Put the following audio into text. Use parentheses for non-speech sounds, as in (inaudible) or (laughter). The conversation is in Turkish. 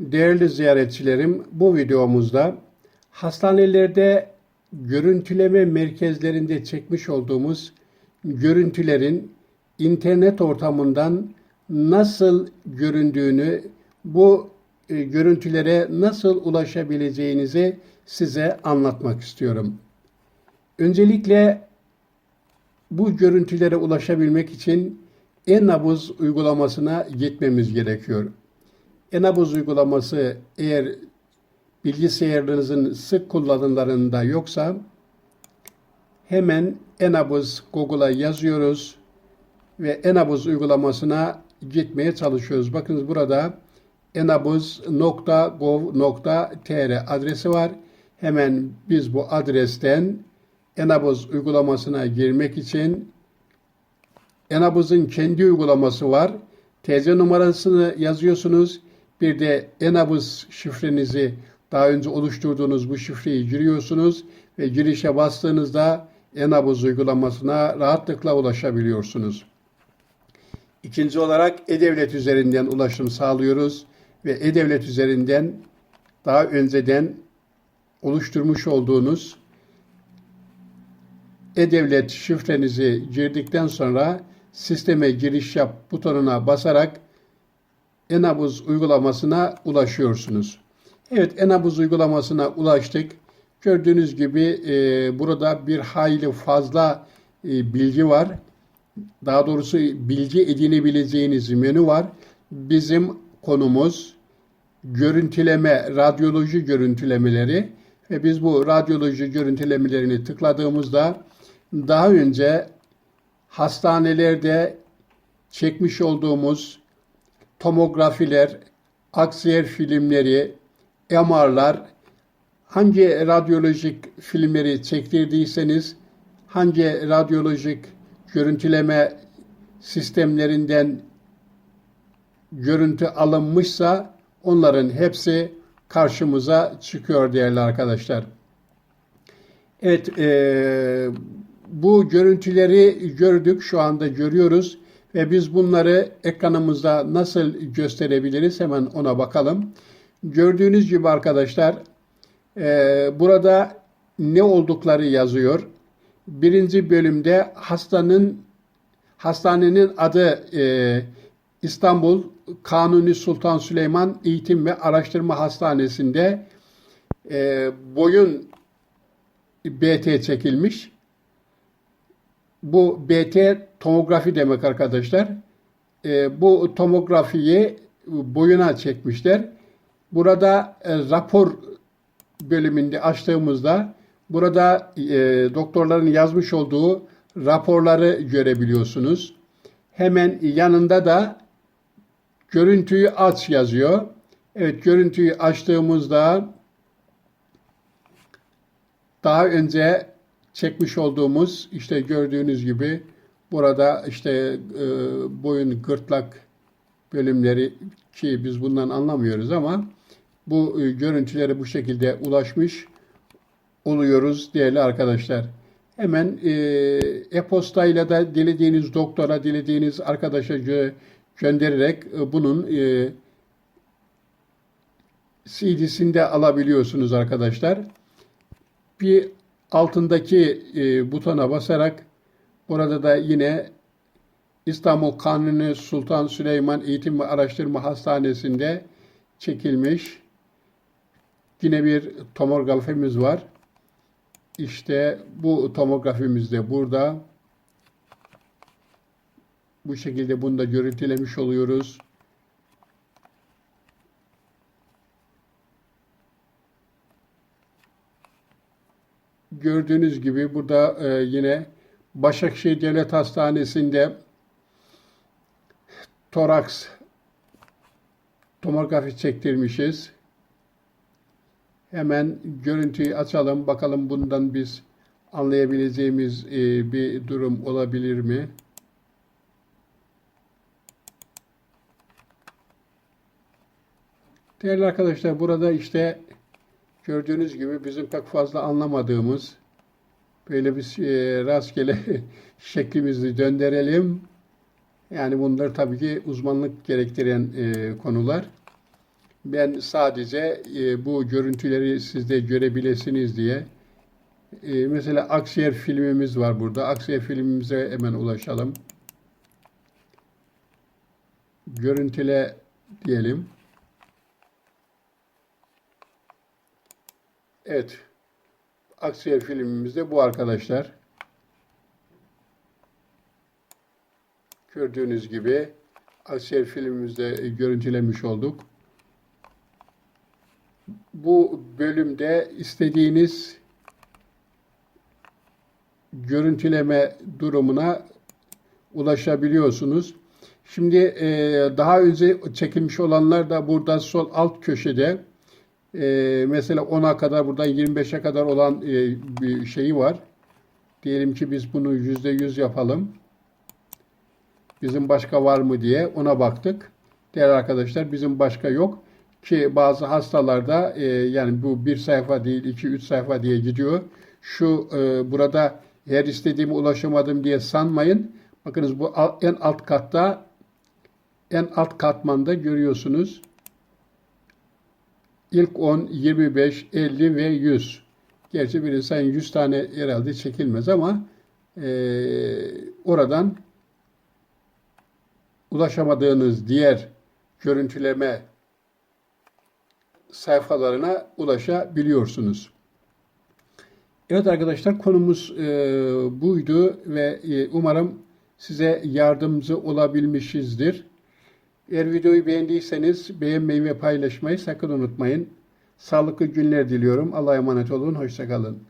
Değerli ziyaretçilerim, bu videomuzda hastanelerde görüntüleme merkezlerinde çekmiş olduğumuz görüntülerin internet ortamından nasıl göründüğünü, bu e, görüntülere nasıl ulaşabileceğinizi size anlatmak istiyorum. Öncelikle bu görüntülere ulaşabilmek için e-nabız uygulamasına gitmemiz gerekiyor. E-nabız uygulaması eğer bilgisayarınızın sık kullanımlarında yoksa hemen e-nabız Google'a yazıyoruz ve e-nabız uygulamasına gitmeye çalışıyoruz. Bakınız burada enabuz.gov.tr adresi var. Hemen biz bu adresten Enabuz uygulamasına girmek için Enabuz'un kendi uygulaması var. TC numarasını yazıyorsunuz. Bir de Enabuz şifrenizi daha önce oluşturduğunuz bu şifreyi giriyorsunuz ve girişe bastığınızda Enabuz uygulamasına rahatlıkla ulaşabiliyorsunuz. İkinci olarak E-Devlet üzerinden ulaşım sağlıyoruz ve E-Devlet üzerinden daha önceden oluşturmuş olduğunuz e-Devlet şifrenizi girdikten sonra sisteme giriş yap butonuna basarak Enabuz uygulamasına ulaşıyorsunuz. Evet Enabuz uygulamasına ulaştık. Gördüğünüz gibi e, burada bir hayli fazla e, bilgi var. Daha doğrusu bilgi edinebileceğiniz menü var. Bizim konumuz görüntüleme, radyoloji görüntülemeleri ve biz bu radyoloji görüntülemelerini tıkladığımızda daha önce hastanelerde çekmiş olduğumuz tomografiler, aksiyer filmleri, MR'lar, hangi radyolojik filmleri çektirdiyseniz, hangi radyolojik görüntüleme sistemlerinden görüntü alınmışsa onların hepsi karşımıza çıkıyor değerli arkadaşlar. Evet, e, bu görüntüleri gördük, şu anda görüyoruz ve biz bunları ekranımızda nasıl gösterebiliriz hemen ona bakalım. Gördüğünüz gibi arkadaşlar e, burada ne oldukları yazıyor. Birinci bölümde hastanın hastanenin adı e, İstanbul Kanuni Sultan Süleyman Eğitim ve Araştırma Hastanesi'nde e, boyun BT çekilmiş. Bu BT tomografi demek arkadaşlar. E, bu tomografiyi boyuna çekmişler. Burada e, rapor bölümünde açtığımızda burada e, doktorların yazmış olduğu raporları görebiliyorsunuz. Hemen yanında da görüntüyü aç yazıyor. Evet görüntüyü açtığımızda daha önce çekmiş olduğumuz işte gördüğünüz gibi burada işte e, boyun gırtlak bölümleri ki biz bundan anlamıyoruz ama bu e, görüntülere bu şekilde ulaşmış oluyoruz değerli arkadaşlar. Hemen e, e-postayla da dilediğiniz doktora, dilediğiniz arkadaşa gö göndererek e, bunun e, CD'sini de alabiliyorsunuz arkadaşlar. Bir altındaki e, butona basarak burada da yine İstanbul Kanuni Sultan Süleyman Eğitim ve Araştırma Hastanesi'nde çekilmiş yine bir tomografimiz var. İşte bu tomografimiz de burada. Bu şekilde bunu da görüntülemiş oluyoruz. Gördüğünüz gibi burada e, yine Başakşehir Devlet Hastanesi'nde toraks tomografi çektirmişiz. Hemen görüntüyü açalım. Bakalım bundan biz anlayabileceğimiz e, bir durum olabilir mi? Değerli arkadaşlar burada işte gördüğünüz gibi bizim pek fazla anlamadığımız böyle bir e, rastgele (laughs) şeklimizi döndürelim. Yani bunlar tabii ki uzmanlık gerektiren e, konular. Ben sadece e, bu görüntüleri siz de görebilirsiniz diye. E, mesela Aksiyer filmimiz var burada. Aksiyer filmimize hemen ulaşalım. Görüntüle diyelim. Evet. Aksiyer filmimizde bu arkadaşlar. Gördüğünüz gibi Aksiyer filmimizde görüntülemiş olduk. Bu bölümde istediğiniz görüntüleme durumuna ulaşabiliyorsunuz. Şimdi e, daha önce çekilmiş olanlar da burada sol alt köşede e, mesela 10'a kadar buradan 25'e kadar olan e, bir şeyi var. Diyelim ki biz bunu %100 yapalım. Bizim başka var mı diye ona baktık. Değerli arkadaşlar bizim başka yok. Ki bazı hastalarda e, yani bu bir sayfa değil iki üç sayfa diye gidiyor. Şu e, burada her istediğime ulaşamadım diye sanmayın. Bakınız bu en alt katta en alt katmanda görüyorsunuz. İlk 10, 25, 50 ve 100. Gerçi bir insan 100 tane herhalde çekilmez ama e, oradan ulaşamadığınız diğer görüntüleme sayfalarına ulaşabiliyorsunuz. Evet arkadaşlar konumuz e, buydu ve e, umarım size yardımcı olabilmişizdir. Eğer videoyu beğendiyseniz beğenmeyi ve paylaşmayı sakın unutmayın. Sağlıklı günler diliyorum. Allah'a emanet olun. Hoşçakalın.